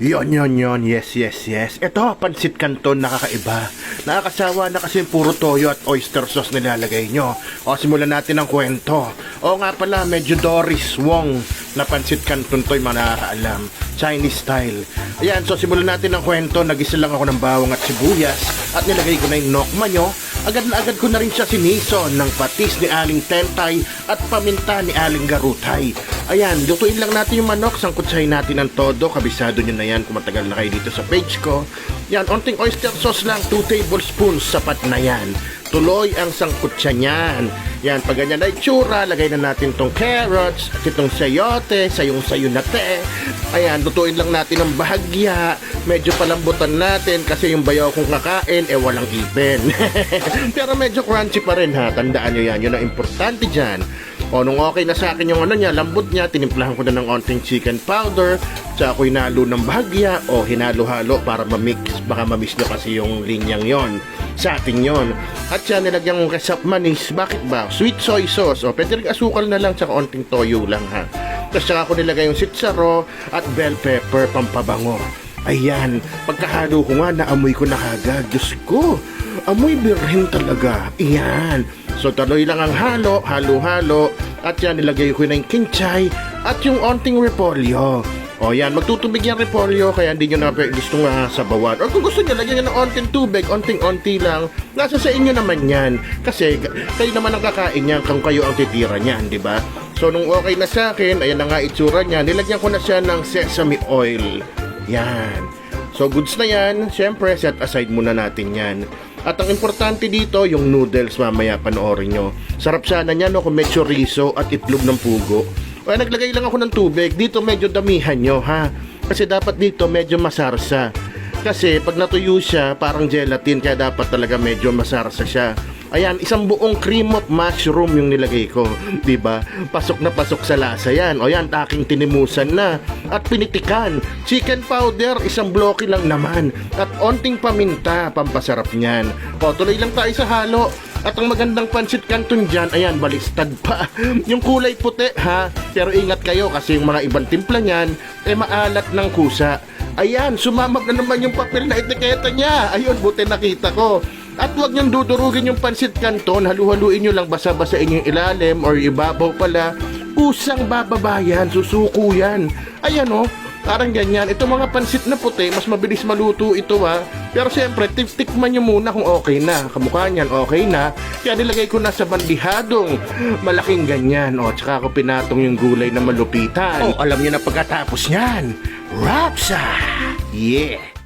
Yon, yon, yon. Yes, yes, yes. Ito, pansit canton nakakaiba. Nakakasawa na kasi puro toyo at oyster sauce nilalagay nyo. O, simulan natin ang kwento. O nga pala, medyo Doris Wong na pansit canton to yung mga nakakaalam. Chinese style. Ayan, so simulan natin ang kwento. Nagisa lang ako ng bawang at sibuyas at nilagay ko na yung nokma nyo. Agad na agad ko na rin siya sinison ng patis ni Aling Tentay at paminta ni Aling Garutay. Ayan, lutuin lang natin yung manok, sangkutsahin natin ng todo, kabisado nyo na yan kung matagal na kayo dito sa page ko. Yan, onting oyster sauce lang, 2 tablespoons, sapat na yan. Tuloy ang sangkutsa niyan. Yan, pag ganyan na itsura, lagay na natin tong carrots, at itong sayote, sayong-sayo na te. Ayan, lutuin lang natin ng bahagya. Medyo palambutan natin kasi yung bayaw kong kakain, eh walang ipin. Pero medyo crunchy pa rin ha, tandaan nyo yan, yun ang importante dyan. O nung okay na sa akin yung ano niya, lambot niya, tinimplahan ko na ng onting chicken powder, tsaka ko hinalo ng bahagya o hinalo-halo para mamix, baka mamiss nyo kasi yung linyang yon sa atin yon. At siya nilagyan ng resap manis, bakit ba? Sweet soy sauce, o pwede rin asukal na lang, tsaka onting toyo lang ha. Tapos tsaka ko nilagay yung sitsaro at bell pepper pampabango. Ayan, pagkahalo ko nga, naamoy ko na kagad. Diyos ko, amoy birhen talaga. Iyan. So tuloy lang ang halo, halo-halo, at yan nilagay ko na yung kinchay at yung onting repolyo. O yan, magtutubig yung repolyo kaya hindi nyo na gustong uh, sabawan. O kung gusto nyo, lagyan nyo ng onting tubig, onting-onti lang. Nasa sa inyo naman yan. Kasi kayo naman ang kakain yan kung kayo ang titira niyan, di ba? So nung okay na sa akin, ayan na nga itsura niya, nilagyan ko na siya ng sesame oil. Yan. So goods na yan, syempre set aside muna natin yan. At ang importante dito, yung noodles mamaya panoorin nyo. Sarap sana niya no kung may chorizo at itlog ng pugo. O naglagay lang ako ng tubig, dito medyo damihan nyo ha. Kasi dapat dito medyo masarsa. Kasi pag natuyo siya, parang gelatin, kaya dapat talaga medyo masarsa siya. Ayan, isang buong cream of mushroom yung nilagay ko. 'di ba? Pasok na pasok sa lasa yan. O yan, aking tinimusan na. At pinitikan. Chicken powder, isang bloke lang naman. At onting paminta, pampasarap niyan. O, tuloy lang tayo sa halo. At ang magandang pansit canton dyan, ayan, balistad pa. yung kulay puti, ha? Pero ingat kayo kasi yung mga ibang timpla niyan, eh maalat ng kusa. Ayan, sumamag na naman yung papel na etiketa niya. Ayun, buti nakita ko. At huwag niyong dudurugin yung pansit canton, halu-haluin niyo lang basa-basa inyong ilalim or ibabaw pala. Kusang bababayan, susuko yan. Ayan oh, parang ganyan. Ito mga pansit na puti, mas mabilis maluto ito ha. Pero siyempre, tik tikman niyo muna kung okay na. Kamukha niyan, okay na. Kaya nilagay ko na sa bandihadong malaking ganyan. O, tsaka ako pinatong yung gulay na malupitan. O, alam niyo na pagkatapos niyan. Rapture! Yeah.